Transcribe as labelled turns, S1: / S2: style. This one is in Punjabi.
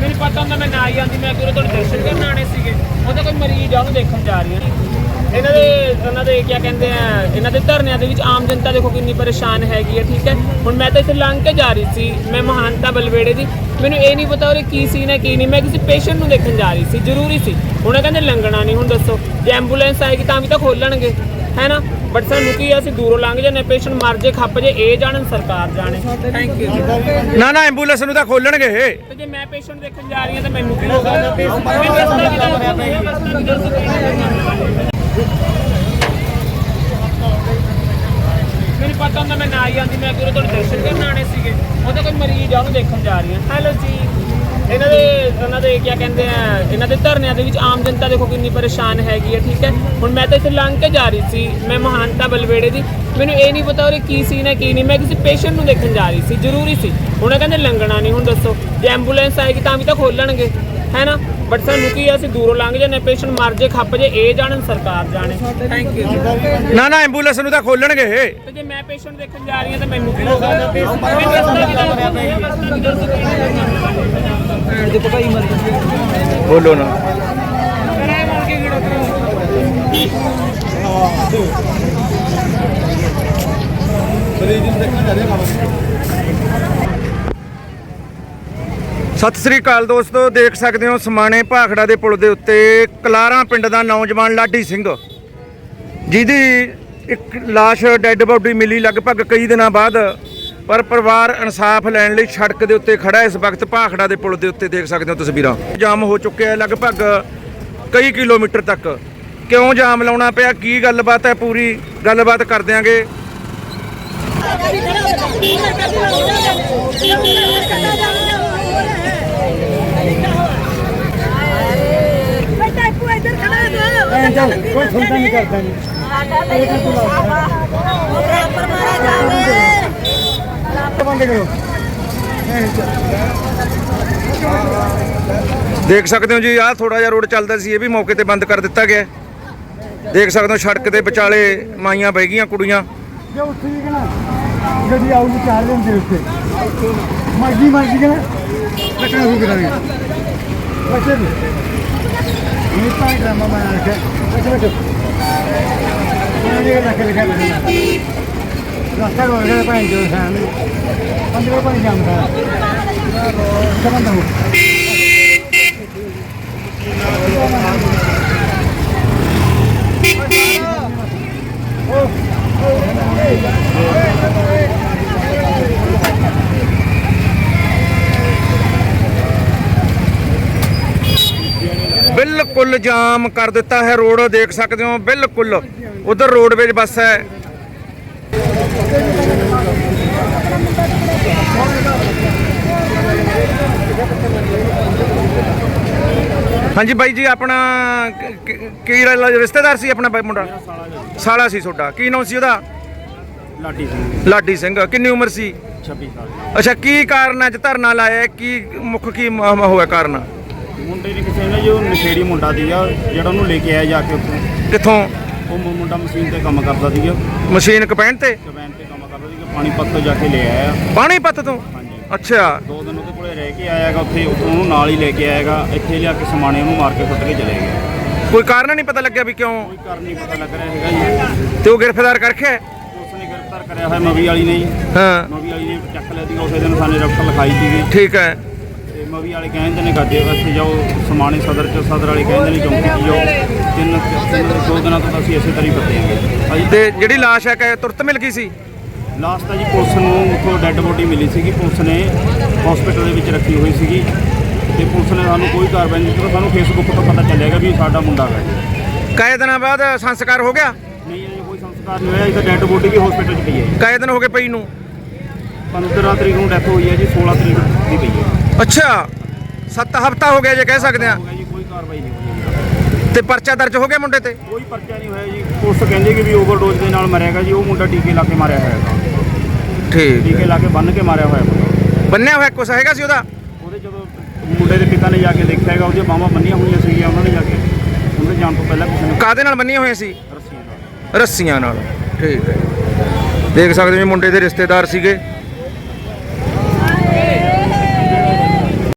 S1: ਮੈਨੂੰ ਪਤਾ ਹੁੰਦਾ ਮੈਂ ਨਾ ਹੀ ਆਂਦੀ ਮੈਂ ਕਿਉਂ ਤੁਹਾਡੇ ਦਰਸ਼ਨ ਕਰਨ ਆਣੇ ਸੀਗੇ। ਉਹਦਾ ਕੋਈ ਮਰੀਜ਼ ਆ, ਉਹਨੂੰ ਦੇਖਣ ਜਾ ਰਹੀ ਹਾਂ ਇਹਨਾਂ ਦੇ ਉਹਨਾਂ ਦੇ ਕੀ ਕਹਿੰਦੇ ਆ, ਇਹਨਾਂ ਦੇ ਧਰਨਿਆਂ ਦੇ ਵਿੱਚ ਆਮ ਜਨਤਾ ਦੇਖੋ ਕਿੰਨੀ ਪਰੇਸ਼ਾਨ ਹੈਗੀ ਹੈ ਠੀਕ ਹੈ? ਹੁਣ ਮੈਂ ਤਾਂ ਇੱਥੇ ਲੰਘ ਕੇ ਜਾ ਰਹੀ ਸੀ, ਮੈਂ ਮਹਾਨਤਾ ਬਲਵੇੜੇ ਦੀ। ਮੈਨੂੰ ਇਹ ਨਹੀਂ ਪਤਾ ਉਹਦੇ ਕੀ ਸੀਨ ਹੈ, ਕੀ ਨਹੀਂ। ਮੈਂ ਕਿਸੇ ਪੇਸ਼ੈਂਟ ਨੂੰ ਦੇਖਣ ਜਾ ਰਹੀ ਸੀ, ਜ਼ਰੂਰੀ ਸੀ। ਹੁਣ ਇਹ ਕਹਿੰਦੇ ਲੰਘਣਾ ਨਹੀਂ, ਹੁਣ ਦੱਸੋ। ਜੇ ਐਂਬੂਲੈਂਸ ਆਏਗੀ ਤਾਂ ਵੀ ਤਾਂ ਖੋਲਣਗੇ, ਹੈ ਨਾ? ਬਟ ਸਾਨੂੰ ਕੀ ਆ, ਅਸੀਂ ਦੂਰੋਂ ਲੰਘ ਜਾਂਦੇ ਪੇਸ਼ੈਂਟ ਮਰ ਜੇ ਖੱਪ ਜੇ ਇਹ ਜਾਣਨ ਸਰਕਾਰ ਜਾਣੇ। ਥੈਂਕ ਯੂ
S2: ਨਾ ਨਾ ਐਂਬੂਲੈਂਸ ਨੂੰ ਤਾਂ ਖੋਲਣਗੇ
S1: ਤੇ ਜੇ ਮੈਂ ਪੇਸ਼ੈਂਟ ਦੇਖਣ ਜਾ ਰਹੀ ਹਾਂ ਤਾਂ ਮੈਨੂੰ ਕੀ ਹੋਗਾ ਮੈਨੂੰ ਰਸਤਾ ਵੀ ਦੱਸ ਦਿਓ, ਰਸਤਾ ਵੀ। ਮੈਨੂੰ ਪਤਾ ਹੁੰਦਾ ਮੈਂ ਨਾ ਹੀ ਆਂਦੀ ਮੈਂ ਕਿਉਂ ਤੁਹਾਡੇ ਦਰਸ਼ਨ ਕਰਨ ਆਣੇ ਸੀਗੇ। ਉਹਦਾ ਕੋਈ ਮਰੀਜ਼ ਆ ਉਹਨੂੰ ਦੇਖਣ ਜਾ ਰਹੀ ਹਾਂ। ਹੈਲੋ ਜੀ। ਇਹਨਾਂ ਦੇ ਇਹਨਾਂ ਦੇ ਕੀ ਕਹਿੰਦੇ ਆ, ਇਹਨਾਂ ਦੇ ਧਰਨਿਆਂ ਦੇ ਵਿੱਚ ਆਮ ਜਨਤਾ ਦੇਖੋ ਕਿੰਨੀ ਪਰੇਸ਼ਾਨ ਹੈਗੀ ਹੈ ਠੀਕ ਹੈ? ਹੁਣ ਮੈਂ ਤਾਂ ਇੱਥੇ ਲੰਘ ਕੇ ਜਾ ਰਹੀ ਸੀ, ਮੈਂ ਮਹਾਨਤਾ ਬਲਵੇੜੇ ਦੀ, ਮੈਨੂੰ ਇਹ ਨਹੀਂ ਪਤਾ ਉਹਦੇ ਕੀ ਸੀਨ ਹੈ, ਕੀ ਨਹੀਂ, ਮੈਂ ਕਿਸੇ ਪੇਸ਼ੈਂਟ ਨੂੰ ਦੇਖਣ ਜਾ ਰਹੀ ਸੀ, ਜ਼ਰੂਰੀ ਸੀ। ਹੁਣ ਇਹ ਕਹਿੰਦੇ ਲੰਘਣਾ ਨਹੀਂ, ਹੁਣ ਦੱਸੋ, ਜੇ ਐਂਬੂਲੈਂਸ ਆਏਗੀ ਤਾਂ ਵੀ ਤਾਂ ਖੋਲਣਗੇ, ਹੈ ਨਾ? ਬਟ ਸਾਨੂੰ ਕੀ ਆ, ਅਸੀਂ ਦੂਰੋਂ ਲੰਘ ਜਾਂਦੇ ਪੇਸ਼ੈਂਟ ਮਰ ਜੇ ਖੱਪ ਜੇ ਇਹ ਜਾਣਨ ਸਰਕਾਰ ਜਾਣੇ। ਥੈਂਕ ਯੂ
S2: ਨਾ ਨਾ ਐਂਬੂਲੈਂਸ ਨੂੰ ਤਾਂ ਖੋਲਣਗੇ। ਇਹ
S1: ਤੇ ਜੇ ਮੈਂ ਪੇਸ਼ੈਂਟ ਦੇਖਣ ਜਾ ਰਹੀ ਹਾਂ ਤਾਂ ਮੈਨੂੰ ਕੀ ਹੋਗਾ।
S2: ਬੋਲੋ ਨਾ
S1: ਕਿਰਾਏ ਮਾਰ ਕੇ ਗੇੜਾ ਕਰੋ
S2: ਸਤਿ ਸ੍ਰੀ ਅਕਾਲ ਦੋਸਤੋ ਦੇਖ ਸਕਦੇ ਹੋ ਸਮਾਣੇ ਭਾਖੜਾ ਦੇ ਪੁਲ ਦੇ ਉੱਤੇ ਕਲਾਰਾਂ ਪਿੰਡ ਦਾ ਨੌਜਵਾਨ ਲਾਡੀ ਸਿੰਘ ਜਿਹਦੀ ਇੱਕ ਲਾਸ਼ ਡੈੱਡ ਬਾਡੀ ਮਿਲੀ ਲਗਭਗ ਕਈ ਦਿਨਾਂ ਬਾਅਦ ਪਰ ਪਰਿਵਾਰ ਇਨਸਾਫ ਲੈਣ ਲਈ ਸੜਕ ਦੇ ਉੱਤੇ ਖੜਾ ਇਸ ਵਕਤ ਭਾਖੜਾ ਦੇ ਪੁਲ ਦੇ ਉੱਤੇ ਦੇਖ ਸਕਦੇ ਹੋ ਤਸਵੀਰਾਂ ਜਾਮ ਹੋ ਚੁੱਕਿਆ ਹੈ ਲਗਭਗ ਕਈ ਕਿਲੋਮੀਟਰ ਤੱਕ ਕਿਉਂ ਜਾਮ ਲਾਉਣਾ ਪਿਆ ਕੀ ਗੱਲਬਾਤ ਹੈ ਪੂਰੀ ਗੱਲਬਾਤ ਕਰ ਦਿਆਂਗੇ
S3: ਕੋਈ ਸੁਣਦਾ ਨਹੀਂ ਕਰਦਾ ਨਹੀਂ
S4: ਬਰਾਬਰ ਮਾਰਾ ਜਾਵੇ
S3: ਬੰਦ ਕਰੋ
S2: ਦੇਖ ਸਕਦੇ ਹੋ ਜੀ ਆਹ ਥੋੜਾ ਜਿਹਾ ਰੋਡ ਚੱਲਦਾ ਸੀ ਇਹ ਵੀ ਮੌਕੇ ਤੇ ਬੰਦ ਕਰ ਦਿੱਤਾ ਗਿਆ। ਹੈ। ਦੇਖ ਸਕਦੇ ਹੋ ਸੜਕ ਦੇ ਵਿਚਾਲੇ ਮਾਈਆਂ ਬਹਿ ਗਈਆਂ ਕੁੜੀਆਂ।
S3: ਜੇ ਵੀ ਕਹਣਾ ਗੱਡੀ ਆਊਗੀ ਚਾਰ ਦਿਨ ਦੇ ਉੱਤੇ। ਮਰਜ਼ੀ ਮਰਜ਼ੀ ਕਹਣਾ ਕੱਟਣਾ ਸ਼ੁਰੂ ਕਰਾਂਗੇ ਬੱਚੇ ਵੀ ਇਹ ਤਾਂ ਡਰਾਮਾ ਮੈਂ ਆਖਿਆ ਬੱਚੇ ਬੱਚੇ ਇਹ ਲੱਖ ਲਿਖਿਆ ਬਣਾ ਰਸਤਾ ਰੋਡ ਦੇ ਭਾਈ ਜੋ ਸਾਨ ਪੰਦਰੇ ਭਾਈ ਜਾਮ ਦਾ ਸਮਝ ਲਓ
S2: ਬਿਲਕੁਲ ਜਾਮ ਕਰ ਦਿੱਤਾ ਹੈ ਰੋਡ ਦੇਖ ਸਕਦੇ ਹੋ ਬਿਲਕੁਲ ਉਧਰ ਰੋਡਵੇਜ ਬੱਸ ਹੈ। ਹਾਂਜੀ ਬਾਈ ਜੀ ਆਪਣਾ ਕ- ਰਿਸ਼ਤੇਦਾਰ ਸੀ ਆਪਣਾ ਬਾਈ ਮੁੰਡਾ? ਸਾਲਾ ਸੀ ਤੁਹਾਡਾ ਕੀ ਨਾਮ ਸੀ ਉਹਦਾ?
S5: ਲਾਡੀ ਸਿੰਘ।
S2: ਲਾਡੀ ਸਿੰਘ ਕਿੰਨੀ ਉਮਰ ਸੀ?
S5: 26 ਸਾਲ।
S2: ਅੱਛਾ ਕੀ ਕਾਰਨ ਅੱਜ ਧਰਨਾ ਲਾਇਆ? ਕੀ ਮੁੱਖ ਕੀ ਹੋਇਆ ਕਾਰਨ?
S5: ਮੁੰਡੇ ਨੇ ਕਿਸੇ ਨੇ ਜੋ ਨਸ਼ੇੜੀ ਮੁੰਡਾ ਸੀਗਾ ਜਿਹੜਾ ਉਹਨੂੰ ਲੈ ਕੇ ਆਇਆ ਜਾ ਕੇ ਉੱਥੋਂ।
S2: ਕਿੱਥੋਂ?
S5: ਉਹ ਮੁ- ਮੁੰਡਾ ਮਸ਼ੀਨ ਤੇ ਕੰਮ ਕਰਦਾ ਸੀਗਾ।
S2: ਮਸ਼ੀਨ ਕਪੈਣ ਤੇ?
S5: ਕਬੈਨ ਤੇ ਕੰਮ ਕਰਦਾ ਸੀਗਾ ਪਾਣੀਪਤ ਤੋਂ ਜਾ ਕੇ ਲੈ ਆਇਆ।
S2: ਪਾਣੀਪਤ ਤੋਂ?
S5: ਹਾਂਜੀ।
S2: ਅੱਛਾ।
S5: ਦੋ ਦਿਨ ਉਹਦੇ ਕੋਲੇ ਰਹਿ ਕੇ ਆਇਆਗਾ ਉੱਥੇ ਉੱਥੋਂ ਉਹਨੂੰ ਨਾਲ ਹੀ ਲੈ ਕੇ ਆਏਗਾ ਇੱਥੇ ਲਿਆ ਕੇ ਸਮਾਣੇ ਉਹਨੂੰ ਮਾਰ ਕੇ ਸੁੱਟ ਕੇ ਚਲੇ ਗਏ
S2: ਕੋਈ ਕਾਰਨ ਨਹੀਂ ਪਤਾ ਲੱਗਿਆ ਵੀ ਕਿਉਂ?
S5: ਕੋਈ ਕਰ ਨਹੀਂ ਪਤਾ ਲੱਗ ਰਿਹਾ ਹੈਗਾ ਜੀ।
S2: ਤੇ ਉਹ ਗ੍ਰਿਫਤਾਰ ਕਰਕੇ
S5: ਪੁਲਿਸ ਨੇ ਗ੍ਰਿਫਤਾਰ ਕਰਿਆ ਹੋਇਆ ਮਵੀ ਵਾਲੀ ਨੇ ਜੀ।
S2: ਹਾਂ।
S5: ਮਵੀ ਵਾਲੀ ਨੇ ਚੱਕ ਲਿਆ ਸੀਗਾ ਉਸੇ ਦਿਨ ਸਾਨੂੰ ਰਫਟ ਲਿਖਾਈ ਸੀਗੀ।
S2: ਠੀਕ ਹੈ।
S5: ਤੇ ਮਵੀ ਵਾਲੇ ਕਹਿੰਦੇ ਨੇ ਗੱਦੇ ਇੱਥੇ ਜਾਓ ਸਮਾਣੇ ਸਦਰ ਚ ਸਦਰ ਵਾਲੇ ਕਹਿੰਦੇ ਨੇ ਚੌਂਕੀ ਚ ਜਾਓ। ਤਿੰਨ ਤਿੰਨ ਦੋ ਦਿਨਾਂ ਤੋਂ ਅਸੀਂ ਇਸੇ ਤਰ੍ਹਾਂ ਹੀ ਭਾਜੀ
S2: ਤੇ ਜਿਹੜੀ ਲਾਸ਼ ਹੈ ਕਿ ਤੁਰਤ ਮਿਲ ਗਈ ਸੀ?
S5: ਲਾਸਟ ਤਾਂ ਜੀ ਪੁਲਿਸ ਨੂੰ ਉੱਥੋਂ ਡੈੱਡ ਬੋਡੀ ਮਿਲੀ ਸੀਗੀ। ਪੁਲਿਸ ਨੇ ਹਸਪੀਟਲ ਦੇ ਵਿੱਚ ਰੱਖੀ ਹੋਈ ਸੀਗੀ। ਤੇ ਪੁਲਿਸ ਨੇ ਸਾਨੂੰ ਕੋਈ ਕਾਰਵਾਈ ਨਹੀਂ ਕੀਤੀ। ਸਾਨੂੰ ਫੇਸਬੁੱਕ ਤੋਂ ਪਤਾ ਚੱਲੇਗਾ ਵੀ ਇਹ ਸਾਡਾ ਮੁੰਡਾ ਹੈ
S2: ਕਾਏ ਦਿਨਾਂ ਬਾਅਦ ਸੰਸਕਾਰ ਹੋ ਗਿਆ?
S5: ਨਹੀਂ ਜੀ ਕੋਈ ਸੰਸਕਾਰ ਨਹੀਂ ਹੋਇਆ। ਇਹਦਾ ਡੈੱਡ ਬੋਡੀ ਵੀ ਹਸਪੀਟਲ 'ਚ ਪਈ ਹੈ
S2: ਕਾਏ ਦਿਨ ਹੋ ਗਏ ਪਈ ਨੂੰ?
S5: 15 ਤਰੀਕ ਨੂੰ ਡੈਥ ਹੋਈ ਹੈ ਜੀ 16 ਤਰੀਕ ਦੀ ਪਈ ਹੈ।
S2: ਅੱਛਾ ਸੱਤ ਹਫਤਾ ਹੋ ਗਿਆ ਜੇ ਕਹਿ ਸਕਦੇ ਆ
S5: ਹੋ ਗਿਆ ਜੀ ਕੋਈ ਕਾਰਵਾਈ ਨਹੀਂ ਹੋਈ
S2: ਤੇ ਪਰਚਾ ਦਰਜ ਹੋ ਗਿਆ ਮੁੰਡੇ ਤੇ?
S5: ਕੋਈ ਪਰਚਾ ਨਹੀਂ ਹੋਇਆ ਜੀ। ਪੁਲਿਸ ਕਹਿੰਦੀ ਕਿ ਵੀ ਓਵਰਡੋਜ਼ ਦੇ ਨਾਲ ਮਰਿਆਗਾ ਜੀ। ਉਹ ਮੁੰਡਾ ਟੀਕੇ ਲਾ ਕੇ ਮਾਰਿਆ ਹੋਇਆ
S2: ਠੀਕ।
S5: ਟੀਕੇ ਲਾ ਕੇ ਬੰਨ ਕੇ ਮਾਰਿਆ ਹੋਇਆ ਮੁੰਡਾ।
S2: ਬੰਨਿਆ ਹੋਇਆ ਕੁਛ ਹੈਗਾ ਸੀ ਉਹਦਾ?
S5: ਉਹਦੇ ਜਦੋਂ ਮੁੰਡੇ ਦੇ ਪਿਤਾ ਨੇ ਜਾ ਕੇ ਦੇਖਿਆ ਹੈਗਾ ਉਹਦੀਆਂ ਬਾਹਾਂ ਬੰਨੀਆਂ ਹੋਈਆਂ ਸੀਗੀਆਂ ਉਹਨਾਂ ਨੇ ਜਾ ਕੇ। ਉਹਦੇ ਜਾਣ ਤੋਂ ਪਹਿਲਾਂ ਕਿਸੇ ਨੇ
S2: ਕਾਦੇ ਨਾਲ ਬੰਨੀਆਂ ਹੋਈਆਂ ਸੀ?
S5: ਰੱਸੀਆਂ ਨਾਲ।
S2: ਰੱਸੀਆਂ ਨਾਲ। ਠੀਕ ਹੈ। ਦੇਖ ਸਕਦੇ ਹੋ ਜੀ ਮੁੰਡੇ ਦੇ ਰਿਸ਼ਤੇਦਾਰ ਸੀਗੇ।